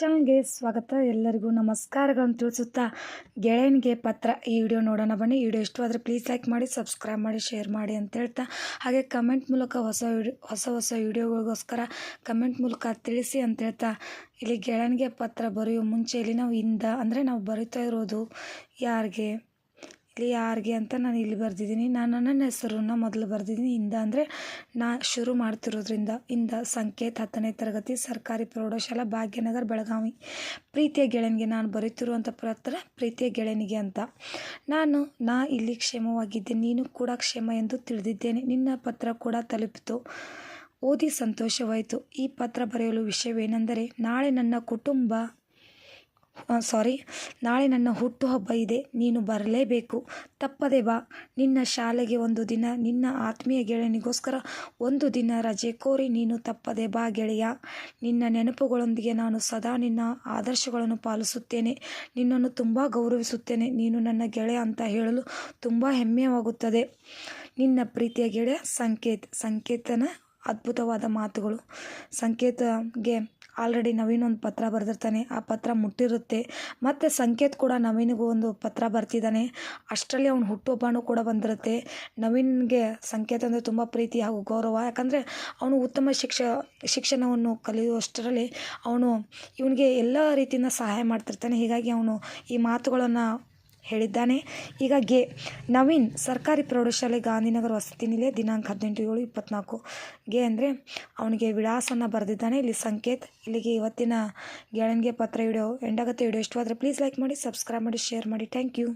ಚಾನಲ್ಗೆ ಸ್ವಾಗತ. ಎಲ್ಲರಿಗೂ ನಮಸ್ಕಾರಗಳನ್ನು ತಿಳಿಸುತ್ತಾ ಗೆಳೆಯನಿಗೆ ಪತ್ರ ಈ ವಿಡಿಯೋ ನೋಡೋಣ ಬನ್ನಿ. ಈ ವಿಡಿಯೋ ಇಷ್ಟವಾದರೆ ಪ್ಲೀಸ್ ಲೈಕ್ ಮಾಡಿ ಸಬ್ಸ್ಕ್ರೈಬ್ ಮಾಡಿ ಶೇರ್ ಮಾಡಿ ಅಂತ ಹೇಳ್ತಾ ಹಾಗೆ ಕಮೆಂಟ್ ಮೂಲಕ ಹೊಸ ವಿಡಿಯೋ ಹೊಸ ಹೊಸ ವಿಡಿಯೋಗಳಿಗೋಸ್ಕರ ಕಮೆಂಟ್ ಮೂಲಕ ತಿಳಿಸಿ ಅಂತ ಹೇಳ್ತಾ ಇಲ್ಲಿ ಗೆಳೆಯನಿಗೆ ಪತ್ರ ಬರೆಯೋ ಮುಂಚೆ ಇಲ್ಲಿ ನಾವು ಇಂದ ಅಂದರೆ ನಾವು ಬರಿತಾ ಇರೋದು ಯಾರಿಗೆ? ಇಲ್ಲಿ ಯಾರಿಗೆ ಅಂತ ನಾನು ಇಲ್ಲಿ ಬರೆದಿದ್ದೀನಿ. ನಾನು ನನ್ನ ಹೆಸರನ್ನ ಮೊದಲು ಬರೆದಿದ್ದೀನಿ. ಇಂದ ಅಂದರೆ ನಾ ಶುರು ಮಾಡ್ತಿರೋದ್ರಿಂದ ಇಂದ ಸಂಕೇತ್ ಹತ್ತನೇ ತರಗತಿ ಸರ್ಕಾರಿ ಪ್ರೌಢಶಾಲಾ ಭಾಗ್ಯನಗರ್ ಬೆಳಗಾವಿ. ಪ್ರೀತಿಯ ಗೆಳೆಯನಿಗೆ ನಾನು ಬರೀತಿರುವಂಥ ಪತ್ರ ಪ್ರೀತಿಯ ಗೆಳೆಯನಿಗೆ ಅಂತ. ನಾನು, ನಾ ಇಲ್ಲಿ ಕ್ಷೇಮವಾಗಿದ್ದೆ. ನೀನು ಕೂಡ ಕ್ಷೇಮ ಎಂದು ತಿಳಿದಿದ್ದೇನೆ. ನಿನ್ನ ಪತ್ರ ಕೂಡ ತಲುಪಿತು. ಓದಿ ಸಂತೋಷವಾಯಿತು. ಈ ಪತ್ರ ಬರೆಯಲು ವಿಷಯವೇನೆಂದರೆ, ನಾಳೆ ನನ್ನ ಕುಟುಂಬ ಸಾರಿ ನಾಳೆ ನನ್ನ ಹುಟ್ಟುಹಬ್ಬ ಇದೆ. ನೀನು ಬರಲೇಬೇಕು. ತಪ್ಪದೆ ಬಾ. ನಿನ್ನ ಶಾಲೆಗೆ ಒಂದು ದಿನ, ನಿನ್ನ ಆತ್ಮೀಯ ಗೆಳೆಯನಿಗೋಸ್ಕರ ಒಂದು ದಿನ ರಜೆ ಕೋರಿ ನೀನು ತಪ್ಪದೆ ಬಾ ಗೆಳೆಯ. ನಿನ್ನ ನೆನಪುಗಳೊಂದಿಗೆ ನಾನು ಸದಾ ನಿನ್ನ ಆದರ್ಶಗಳನ್ನು ಪಾಲಿಸುತ್ತೇನೆ. ನಿನ್ನನ್ನು ತುಂಬ ಗೌರವಿಸುತ್ತೇನೆ. ನೀನು ನನ್ನ ಗೆಳೆಯ ಅಂತ ಹೇಳಲು ತುಂಬ ಹೆಮ್ಮೆಯಾಗುತ್ತದೆ. ನಿನ್ನ ಪ್ರೀತಿಯ ಗೆಳೆಯ ಸಂಕೇತ್, ಸಂಕೇತನ ಅದ್ಭುತವಾದ ಮಾತುಗಳು. ಸಂಕೇತಗೆ ಆಲ್ರೆಡಿ ನವೀನ್ ಒಂದು ಪತ್ರ ಬರೆದಿರ್ತಾನೆ. ಆ ಪತ್ರ ಮುಟ್ಟಿರುತ್ತೆ. ಮತ್ತು ಸಂಕೇತ್ ಕೂಡ ನವೀನಿಗೂ ಒಂದು ಪತ್ರ ಬರ್ತಿದ್ದಾನೆ. ಅಷ್ಟರಲ್ಲಿ ಅವನು ಹುಟ್ಟುಹಬ್ಬನೂ ಕೂಡ ಬಂದಿರುತ್ತೆ. ನವೀನ್ಗೆ ಸಂಕೇತ ಅಂದರೆ ತುಂಬ ಪ್ರೀತಿ ಹಾಗೂ ಗೌರವ. ಯಾಕಂದರೆ ಅವನು ಉತ್ತಮ ಶಿಕ್ಷ, ಶಿಕ್ಷಣವನ್ನು ಕಲಿಯುವಷ್ಟರಲ್ಲಿ ಅವನು ಇವನಿಗೆ ಎಲ್ಲ ರೀತಿಯಿಂದ ಸಹಾಯ ಮಾಡ್ತಿರ್ತಾನೆ. ಹೀಗಾಗಿ ಅವನು ಈ ಮಾತುಗಳನ್ನು ಹೇಳಿದ್ದಾನೆ. ಈಗ ಗೆ ನವೀನ್ ಸರ್ಕಾರಿ ಪ್ರೌಢಶಾಲೆ ಗಾಂಧಿನಗರ ವಸತಿ ನಿಲಯ ದಿನಾಂಕ ಹದಿನೆಂಟು ಏಳು ಇಪ್ಪತ್ನಾಲ್ಕು ಗೆ ಅಂದರೆ ಅವನಿಗೆ ವಿಳಾಸನ ಬರೆದಿದ್ದಾನೆ. ಇಲ್ಲಿ ಸಂಕೇತ್, ಇಲ್ಲಿಗೆ ಇವತ್ತಿನ ಗೆಳನ್ಗೆ ಪತ್ರ ವಿಡಿಯೋ ಎಂಡಾಗತ್ತೆ ವಿಡಿಯೋ ಇಷ್ಟವಾದರೆ ಪ್ಲೀಸ್ ಲೈಕ್ ಮಾಡಿ ಸಬ್ಸ್ಕ್ರೈಬ್ ಮಾಡಿ ಶೇರ್ ಮಾಡಿ. Thank you